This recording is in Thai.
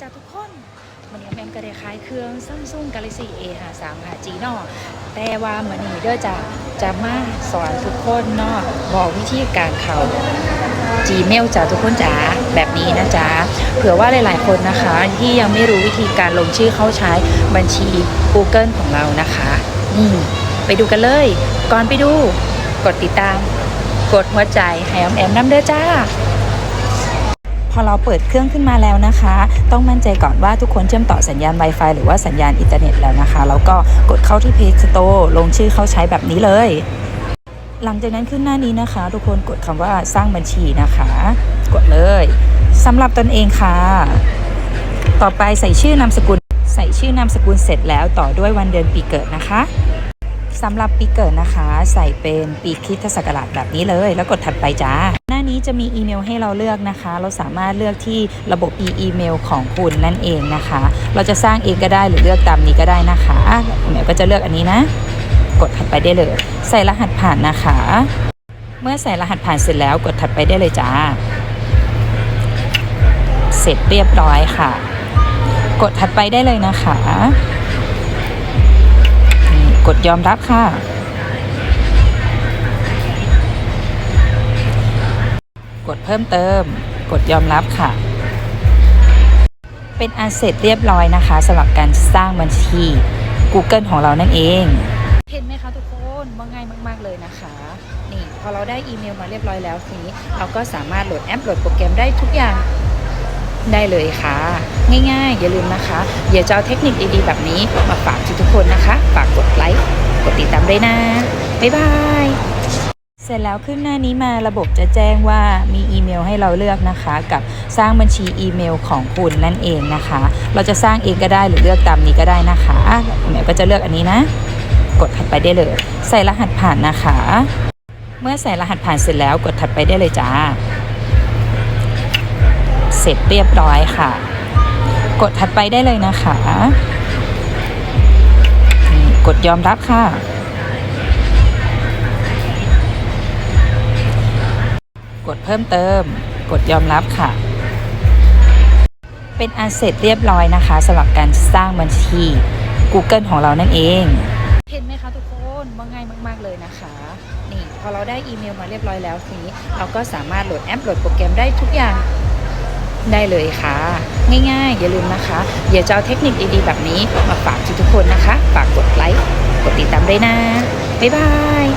จ้าทุกคนวันนี้แมมก็ได้ขายเครื่อง Samsung Galaxy A 5 3 5 G เนาะแต่ว่ามือนนี้เด้อจะจะมาสอนทุกคนเนาะบอกวิธีการเข้า Gmail จ้าทุกคนจ๋าแบบนี้นะจ๊ะเผื่อว่าหลาย ๆ คนนะคะ ที่ยังไม่รู้วิธีการลงชื่อเข้าใช้บัญชี Google ของเรานะคะนี่ไปดูกันเลย ก่อนไปดู กดติดตาม กดหัวใจให้ออมแอมน้ำเด้อจ้า พอเราเปิดเครื่องขึ้นมาแล้วนะคะ ต้องมั่นใจก่อนว่าทุกคนเชื่อมต่อสัญญาณ Wi-Fi หรือว่าสัญญาณอินเทอร์เน็ตแล้วนะคะ แล้วก็กดเข้าที่ Play Store ลงชื่อเข้าใช้แบบนี้เลย หลังจากนั้นขึ้นหน้านี้นะคะ ทุกคนกดคำว่าสร้างบัญชีนะคะ กดเลยสำหรับตนเองค่ะ ต่อไปใส่ชื่อนามสกุล ใส่ชื่อนามสกุลเสร็จแล้วต่อด้วยวันเดือนปีเกิดนะคะสำหรับปีเกิดนะคะ ใส่เป็นปีคริสตศักราชแบบนี้เลย แล้วกดถัดไปจ้าานี้จะมีอีเมลให้เราเลือกนะคะ เราสามารถเลือกที่ระบบอีเมลของคุณนั่นเองนะคะ เราจะสร้างเองก็ได้หรือเลือกตามนี้ก็ได้นะคะแมวก็จะเลือกอันนี้นะ กดถัดไปได้เลย ใส่รหัสผ่านนะคะ เมื่อใส่รหัสผ่านเสร็จแล้วกดถัดไปได้เลยจ้า เสร็จเรียบร้อยค่ะ กดถัดไปได้เลยนะคะกดยอมรับค่ะ กดเพิ่มเติม กดยอมรับค่ะ เป็นอันเสร็จเรียบร้อยนะคะสำหรับการสร้างบัญชี Google ของเรานั่นเอง เห็นไหมคะทุกคนว่าง่ายมาก ๆ เลยนะคะ นี่พอเราได้อีเมลมาเรียบร้อยแล้วทีนี้ เราก็สามารถโหลดแอปโหลดโปรแกรมได้ทุกอย่างได้เลยค่ะ ง่ายๆ อย่าลืมนะคะอย่าจะเอาเทคนิคดีๆ แบบนี้มาฝากทุกๆคนนะคะ ฝากกดไลค์ กดติดตามด้วยนะ บ๊ายบาย เสร็จแล้วขึ้นหน้านี้มาระบบจะแจ้งว่ามีอีเมลให้เราเลือกนะคะ กับสร้างบัญชีอีเมลของคุณนั่นเองนะคะ เราจะสร้างเองก็ได้หรือเลือกตามนี้ก็ได้นะคะแมวก็จะเลือกอันนี้นะ กดถัดไปได้เลย ใส่รหัสผ่านนะคะ เมื่อใส่รหัสผ่านเสร็จแล้วกดถัดไปได้เลยจ้า เสร็จเรียบร้อยค่ะ กดถัดไปได้เลยนะคะกดยอมรับค่ะ กดเพิ่มเติม กดยอมรับค่ะ เป็นอันเสร็จเรียบร้อยนะคะสำหรับการสร้างบัญชี Google ของเรานั่นเอง เห็นไหมคะทุกคนว่าง่ายมาก ๆ เลยนะคะ นี่พอเราได้อีเมลมาเรียบร้อยแล้วทีนี้ เราก็สามารถโหลดแอปโหลดโปรแกรมได้ทุกอย่างได้เลยค่ะ ง่ายๆ อย่าลืมนะคะอย่าจะเอาเทคนิคดีๆ แบบนี้มาฝากทุกๆคนนะคะ ฝากกดไลค์ กดติดตามด้วยนะ บ๊ายบาย